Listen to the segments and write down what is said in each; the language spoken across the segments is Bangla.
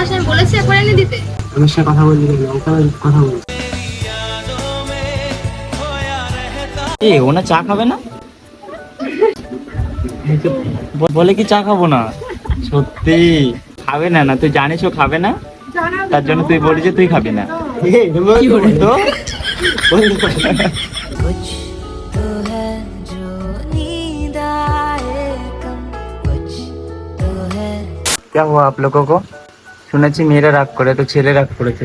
পাশে আমি বলেছি একবার এনে দিতে আমার সাথে কথা বললি কেন ওকে আমি কথা বলছি এ ওনা চা খাবে না ব- বলে কি চা খাবো না সত্যি খাবে না না তুই জানিস ও খাবে না তার জন্য তুই বলি যে তুই খাবি না তো कुछ तो है जो नींद आए कम कुछ तो है क्या हुआ आप लोगों को শুনেছি মেয়েরা রাগ করে তো ছেলে রাগ করেছে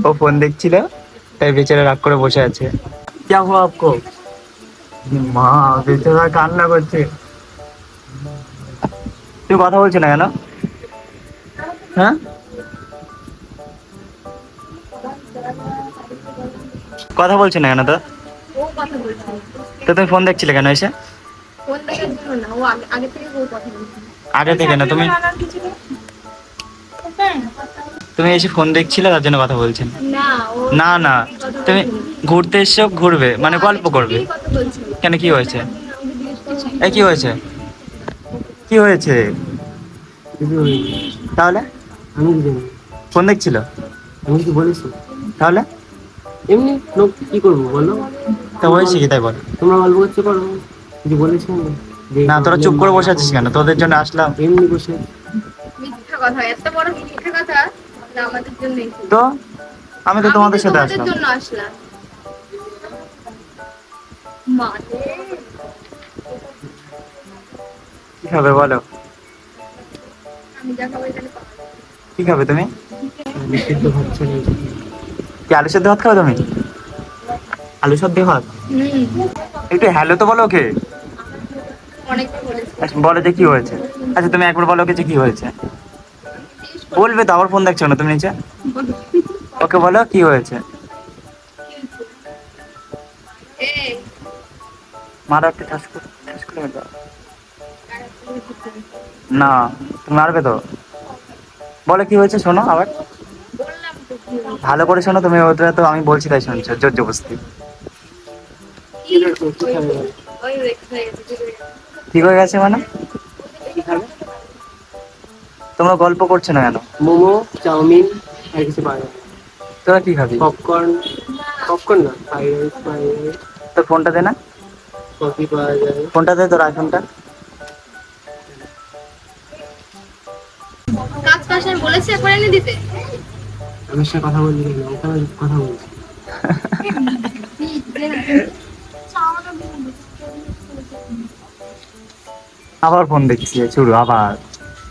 ও ফোন দেখছিল তাই বেচারা রাগ করে বসে আছে क्या हुआ आपको মা বেচারা কান্না করছে তুই কথা বলছিস না কেন হ্যাঁ কথা বলছি না কেন তো ও কথা বলছে তো তুমি ফোন দেখছিলে কেন এসে ফোন দেখার জন্য না ও আগে আগে থেকে ও কথা বলছে আগে থেকে না তুমি তুমি এসে ফোন দেখছিলে তার জন্য কথা বলছেন? না না না। তুমি ঘুরতে এসছো ঘুরবে মানে গল্প করবে। কি কেন কি হয়েছে? এই কি হয়েছে? কি হয়েছে? তাহলে? আমি ফোন দেখছিল? আমি কিছু বলেছি? তাহলে? এমনি লোক কি করব বলো? তা হয়েছে কি তাই বল? তোমরা গল্প করতে পারো কিছু বলেছি? না তোরা চুপ করে বসে আছিস কেন? তোদের জন্য আসলাম। এমনি বসে কথা এত বড় মিথ্যা কথা আমাদের জন্য তো আমি তো তোমাদের সাথে আসলাম। জন্য আসলাম। মানে? কি খাবে বলো। কি খাবে তুমি? কি আলু সেদ্ধ ভাত খাবে তুমি? আলু সেদ্ধ ভাত? একটু হ্যালো তো বলো ওকে। আচ্ছা, বলো যে কি হয়েছে। আচ্ছা তুমি একবার বলো ওকে যে কি হয়েছে। বলবে তো আবার ফোন দেখছ না তুমি নিচে ওকে বলো কি হয়েছে মারো একটা ঠাস করে ঠাস করে দাও। না তুমি মারবে তো বলো কি হয়েছে শোনো আবার। ভালো করে শোনো তুমি ওটা তো আমি বলছি তাই শুনছো জোর জবস্তি ঠিক হয়ে গেছে। মানে তোমরা গল্প করছ না কেন? মোমো চাউমিন আর কিছু পাওয়া যাবে। তোরা কি খাবি? পপকর্ন পপকর্ন না ফ্রাইড রাইস তোর ফোনটা দে না। কফি পাওয়া যাবে। ফোনটা দে তোর আইফোনটা কাজ পাশে আমি বলেছি একবার এনে দিতে। আমার সাথে কথা ওকে কথা বলছি। আবার ফোন দেখছি শুরু আবার।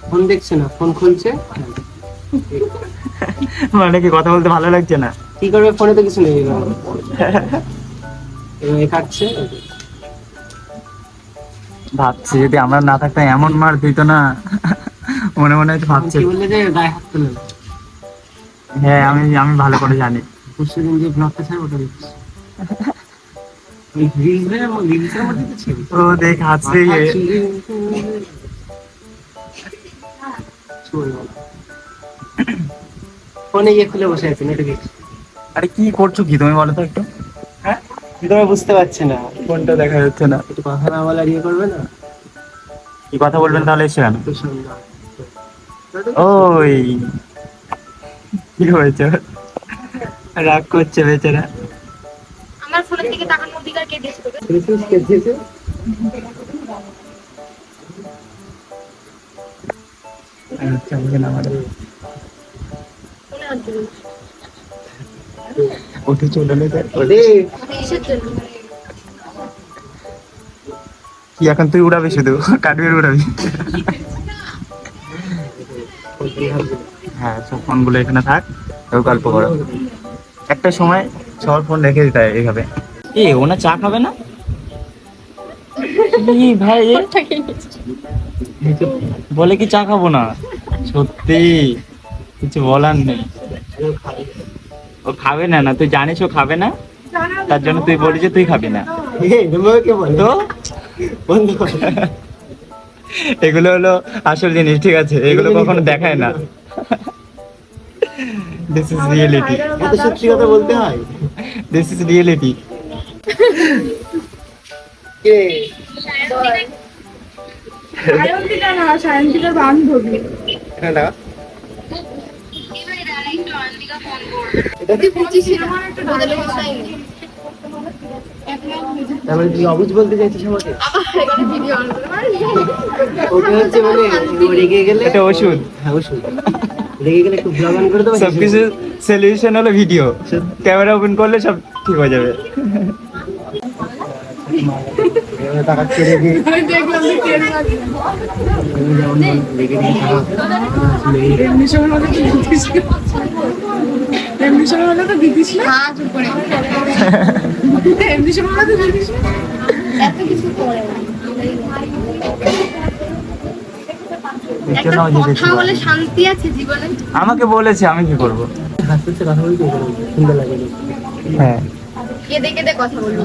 ফোন দেখছে না? ফোন খুলছে? মানে কি কথা বলতে ভালো লাগছে না? কি করবে? ফোনে তো কিছু নেই। খাচ্ছে ভাবছি যদি আমরা না থাকতাম এমন মার দিত না। মনে মনে হচ্ছে ভাবছে। বললে যে গায়ে হাত তুলে? হ্যাঁ আমি আমি ভালো করে জানি। পরশু দিন যে ব্লগটা ছাড় ওটা দেখছি। ও দেখ হাসছে। ফোনে ইয়ে খুলে বসে আছে নোটিফিকেশন আরে কি করছ কি তুমি বলো তো একটু? হ্যাঁ? তুমি বুঝতে পারছি না। ফোনটা দেখা যাচ্ছে না। একটু কথা না বলার ইয়ে করবে না? কি কথা বলবেন তাহলে এসে কেন ওই। কি হয়েছে? রাগ করছে বেচারা। আমার ফোনের দিকে তাকানোর অধিকার কে দিয়েছে কে দিয়েছে? আচ্ছা, বুঝে না চলে কি এখন তুই উড়াবি শুধু? কাটবির উড়াবি? হ্যাঁ সব ফোনগুলো এখানে থাক গল্প করো। একটা সময় সবার ফোন রেখে দিতে হয় এইভাবে। এ ওনা চা খাবে না? ভাই এ। বলে কি চা খাব না? সত্যি কিছু বলার নেই। ও খাবে না না তুই জানিস ও খাবে না? তার জন্য তুই বলি যে তুই খাবি না। এই, তোমাকে কে বলে? তো? এগুলো হলো আসল জিনিস ঠিক আছে? এগুলো কখনো দেখায় না। দিস ইজ রিয়েলিটি এত সত্যি কথা বলতে হয়? দিস ইজ রিয়েলিটি কে? ওটা হচ্ছে সবকিছু সলিউশন হলো ভিডিও ক্যামেরা ওপেন করলে সব ঠিক হয়ে যাবে। এমনি সময় হলে তো দিতিস এমনি সময় হলে তো দিতিস না চুপ করে এমনি সময় হলে তো দিতিস না এত কিছু করে না। এর একটা জন্য আমি জিতেছি কথা বলে শান্তি আমাকে বলেছে আমি কি করব হাসতে হাসতে কথা বলতে সুন্দর লাগে হ্যাঁ কেঁদে কেঁদে কথা বলব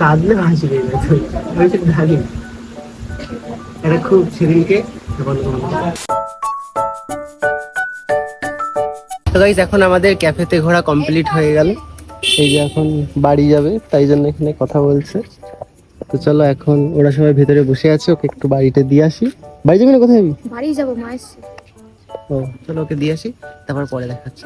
কাঁদলে হাসি পেয়ে যায় আমি সেটা ঢাকি এটা খুব সেদিনকে তো গাইজ এখন আমাদের ক্যাফেতে ঘোরা কমপ্লিট হয়ে গেল। এই যে এখন বাড়ি যাবে তাই জন্য এখানে কথা বলছে। তো চলো এখন ওরা সবাই ভেতরে বসে আছে ওকে একটু বাড়িতে দিয়ে আসি। বাড়ি যাবি না কোথায় যাবি? বাড়ি যাব মায়ের ও। চলো ওকে দিয়ে আসি তারপর পরে দেখাচ্ছি।